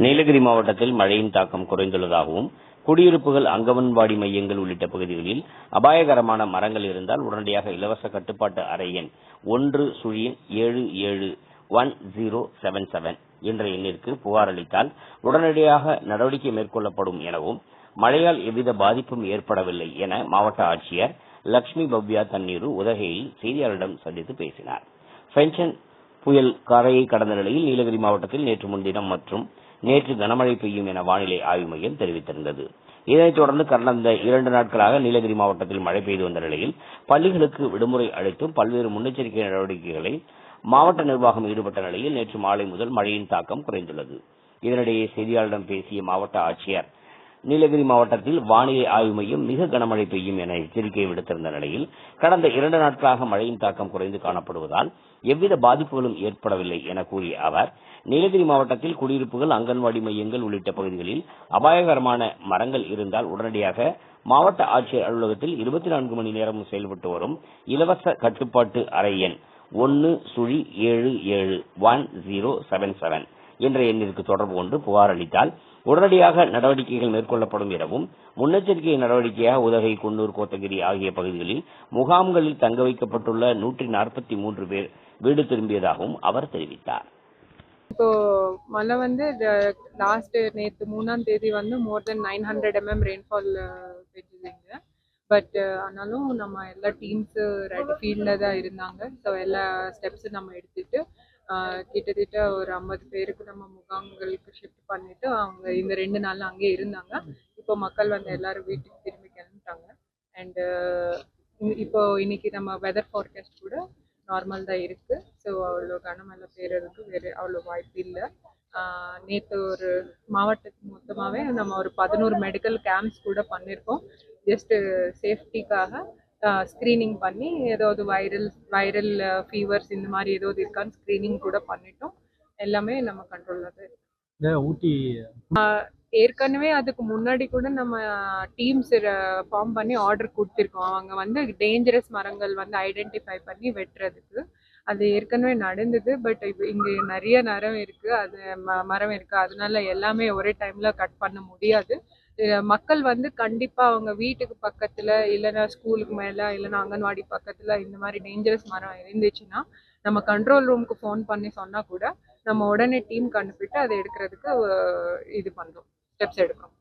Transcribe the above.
நீலகிரி மாவட்டத்தில் மழையின் தாக்கம் குறைந்துள்ளதாகவும் குடியிருப்புகள் அங்கவன்வாடி மையங்கள் உள்ளிட்ட பகுதிகளில் அபாயகரமான மரங்கள் இருந்தால் உடனடியாக இலவச கட்டுப்பாட்டு அறை எண் ஒன்று சுழியன் ஏழு ஏழு ஒன் ஜீரோ செவன் செவன் என்ற எண்ணிற்கு புகார் அளித்தால் உடனடியாக நடவடிக்கை மேற்கொள்ளப்படும் எனவும் மழையால் எவ்வித பாதிப்பும் ஏற்படவில்லை என மாவட்ட ஆட்சியர் லட்சுமி பவ்யா தண்ணீரு உதகையில் செய்தியாளரிடம் சந்தித்து பேசினார். பென்ஷன் புயல் கரையை கடந்த நிலையில் நீலகிரி மாவட்டத்தில் நேற்று முன்தினம் மற்றும் நேற்று கனமழை பெய்யும் என வானிலை ஆய்வு மையம் தெரிவித்திருந்தது. இதனைத் தொடர்ந்து கடந்த இரண்டு நாட்களாக நீலகிரி மாவட்டத்தில் மழை பெய்து வந்த நிலையில் பள்ளிகளுக்கு விடுமுறை அளித்தும் பல்வேறு முன்னெச்சரிக்கை நடவடிக்கைகளை மாவட்ட நிர்வாகம் ஈடுபட்ட நிலையில் நேற்று மாலை முதல் மழையின் தாக்கம் குறைந்துள்ளது. இதனிடையே செய்தியாளரிடம் பேசிய மாவட்ட ஆட்சியர் நீலகிரி மாவட்டத்தில் வானிலை ஆய்வு மையம் மிக கனமழை பெய்யும் என எச்சரிக்கை விடுத்திருந்த நிலையில் கடந்த இரண்டு நாட்களாக மழையின் தாக்கம் குறைந்து காணப்படுவதால் எவ்வித பாதிப்புகளும் ஏற்படவில்லை என கூறிய அவர் நீலகிரி மாவட்டத்தில் குடியிருப்புகள் அங்கன்வாடி மையங்கள் உள்ளிட்ட பகுதிகளில் அபாயகரமான மரங்கள் இருந்தால் உடனடியாக மாவட்ட ஆட்சியர் அலுவலகத்தில் இருபத்தி நான்கு மணி நேரமும் செயல்பட்டு வரும் இலவச கட்டுப்பாட்டு அறை எண் ஒன்று சுழி ஏழு ஏழு ஒன் ஜீரோ செவன் செவன். என்ற எண்ணிற்கு தொடர்பு கொண்டு புகார் அளித்தால் உடனடியாக நடவடிக்கைகள் மேற்கொள்ளப்படும் எனவும் முன்னெச்சரிக்கை நடவடிக்கையாக உதகை குன்னூர் கோத்தகிரி ஆகிய பகுதிகளில் முகாம்களில் தங்க வைக்கப்பட்டுள்ள நூற்றி நாற்பத்தி மூன்று பேர் வீடு திரும்பியதாகவும் அவர் தெரிவித்தார். இப்போ மழை வந்து லாஸ்ட் நேற்று மூணாம் தேதி வந்து more than nine hundred mm rainfall பெற்றிருந்தீங்க but ஆனாலும் நம்ம எல்லா டீம்ஸ் ரெட் ஃபீல்டில் தான் இருந்தாங்க. ஸோ எல்லா ஸ்டெப்ஸும் நம்ம எடுத்துட்டு கிட்டத்தட்ட ஒரு ஐம்பது பேருக்கு நம்ம முகாம்களுக்கு ஷிஃப்ட் பண்ணிட்டு அவங்க இந்த ரெண்டு நாள் அங்கே இருந்தாங்க. இப்போ மக்கள் வந்து எல்லாரும் வீட்டுக்கு திரும்பி கிளம்பிட்டாங்க. அண்டு இப்போ இன்னைக்கு நம்ம வெதர் ஃபார்காஸ்ட் கூட நார்மல் தான் இருக்கு. ஸோ அவ்வளோ கனமழை பெய்யறதுக்கு வேறு அவ்வளோ வாய்ப்பு இல்லை. நேற்று ஒரு மாவட்டத்துக்கு மொத்தமாகவே நம்ம ஒரு பதினோரு மெடிக்கல் கேம்ப்ஸ் கூட பண்ணியிருக்கோம் ஜஸ்ட்டு சேஃப்டிக்காக ஸ்க்ரீனிங் பண்ணி ஏதாவது வைரல் வைரல் ஃபீவர்ஸ் இந்த மாதிரி ஏதாவது இருக்கான்னு ஸ்க்ரீனிங் கூட பண்ணிட்டோம். எல்லாமே நம்ம கண்ட்ரோலில் தான் இருக்கு. ஊட்டி ஏற்கனவே அதுக்கு முன்னாடி கூட நம்ம டீம்ஸ் ஃபார்ம் பண்ணி ஆர்டர் கொடுத்துருக்கோம். அவங்க வந்து டேஞ்சரஸ் மரங்கள் வந்து ஐடென்டிஃபை பண்ணி வெட்டுறதுக்கு. அது ஏற்கனவே நடந்தது பட் இப்போ இங்கே நிறைய மரம் இருக்கு. அது மரம் இருக்கு. அதனால எல்லாமே ஒரே டைம்ல கட் பண்ண முடியாது. மக்கள் வந்து கண்டிப்பா அவங்க வீட்டுக்கு பக்கத்துல இல்லைன்னா ஸ்கூலுக்கு மேல இல்லைன்னா அங்கன்வாடி பக்கத்துல இந்த மாதிரி டேஞ்சரஸ் மரம் இருந்துச்சுன்னா நம்ம கண்ட்ரோல் ரூமுக்கு ஃபோன் பண்ணி சொன்னா கூட நம்ம உடனே டீம் கண்டுபிட்டு அதை எடுக்கிறதுக்கு இது பண்ணுறோம் ஸ்டெப்ஸ் எடுக்கிறோம்.